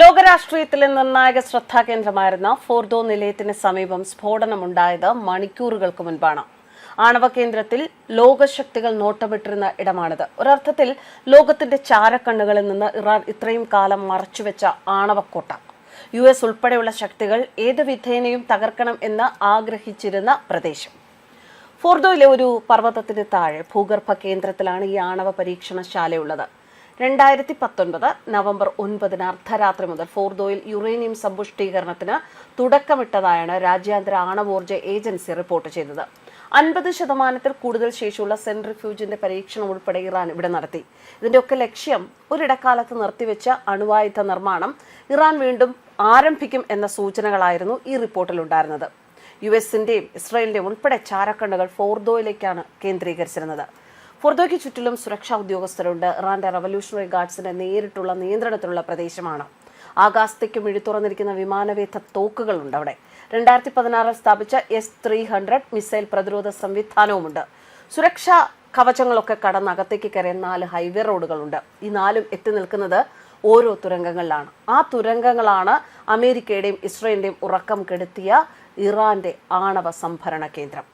ലോകരാഷ്ട്രീയത്തിലെ നിർണായക ശ്രദ്ധാകേന്ദ്രമായിരുന്ന ഫോർദോ നിലയത്തിന് സമീപം സ്ഫോടനമുണ്ടായത് മണിക്കൂറുകൾക്ക് മുൻപാണ്. ആണവ കേന്ദ്രത്തിൽ ലോകശക്തികൾ നോട്ടമിട്ടിരുന്ന ഇടമാണിത്. ഒരർത്ഥത്തിൽ ലോകത്തിന്റെ ചാരക്കണ്ണുകളിൽ നിന്ന് ഇറാൻ ഇത്രയും കാലം മറച്ചുവെച്ച ആണവക്കോട്ട. യു എസ് ഉൾപ്പെടെയുള്ള ശക്തികൾ ഏത് വിധേനയും തകർക്കണം എന്ന് ആഗ്രഹിച്ചിരുന്ന പ്രദേശം. ഫോർദോയിലെ ഒരു പർവതത്തിന് താഴെ ഭൂഗർഭ കേന്ദ്രത്തിലാണ് ഈ ആണവ പരീക്ഷണശാലയുള്ളത്. രണ്ടായിരത്തി പത്തൊൻപത് നവംബർ ഒൻപതിന് അർദ്ധരാത്രി മുതൽ ഫോർദോയിൽ യുറേനിയം സമ്പുഷ്ടീകരണത്തിന് തുടക്കമിട്ടതായാണ് രാജ്യാന്തര ആണവോർജ ഏജൻസി റിപ്പോർട്ട് ചെയ്തത്. അൻപത് ശതമാനത്തിൽ കൂടുതൽ ശേഷിയുള്ള സെൻട്രിഫ്യൂജിന്റെ പരീക്ഷണം ഉൾപ്പെടെ ഇറാൻ ഇവിടെ നടത്തി. ഇതിന്റെയൊക്കെ ലക്ഷ്യം ഒരിടക്കാലത്ത് നിർത്തിവെച്ച അണുവായുധ നിർമ്മാണം ഇറാൻ വീണ്ടും ആരംഭിക്കും എന്ന സൂചനകളായിരുന്നു ഈ റിപ്പോർട്ടിൽ ഉണ്ടായിരുന്നത്. യു എസിന്റെയും ഇസ്രയേലിന്റെയും ഉൾപ്പെടെ ചാരക്കണ്ണുകൾ ഫോർദോയിലേക്കാണ് കേന്ദ്രീകരിച്ചിരുന്നത്. ഫോർദോയ്ക്ക് ചുറ്റിലും സുരക്ഷാ ഉദ്യോഗസ്ഥരുണ്ട്. ഇറാന്റെ റവല്യൂഷണറി ഗാർഡ്സിന്റെ നേരിട്ടുള്ള നിയന്ത്രണത്തിലുള്ള പ്രദേശമാണ്. ആകാശത്തേക്ക് മിഴിത്തുറന്നിരിക്കുന്ന വിമാനവേധ തോക്കുകളുണ്ട് അവിടെ. രണ്ടായിരത്തി പതിനാറിൽ സ്ഥാപിച്ച എസ് ത്രീ ഹൺഡ്രഡ് മിസൈൽ പ്രതിരോധ സംവിധാനവുമുണ്ട്. സുരക്ഷാ കവചങ്ങളൊക്കെ കടന്ന് അകത്തേക്ക് കയറിയ നാല് ഹൈവേ റോഡുകളുണ്ട്. ഈ നാലും എത്തി നിൽക്കുന്നത് ഓരോ തുരങ്കങ്ങളിലാണ്. ആ തുരങ്കങ്ങളാണ് അമേരിക്കയുടെയും ഇസ്രയേലിന്റെയും ഉറക്കം കെടുത്തിയ ഇറാന്റെ ആണവ സംഭരണ കേന്ദ്രം.